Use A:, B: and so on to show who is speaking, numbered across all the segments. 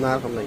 A: না এরকম নাই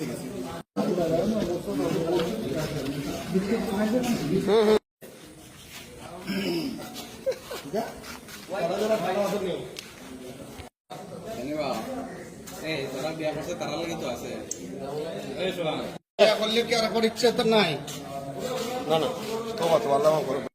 A: করলে কি আর করার ইচ্ছে তো নাই না না তোমার তো আল্লাহ করবে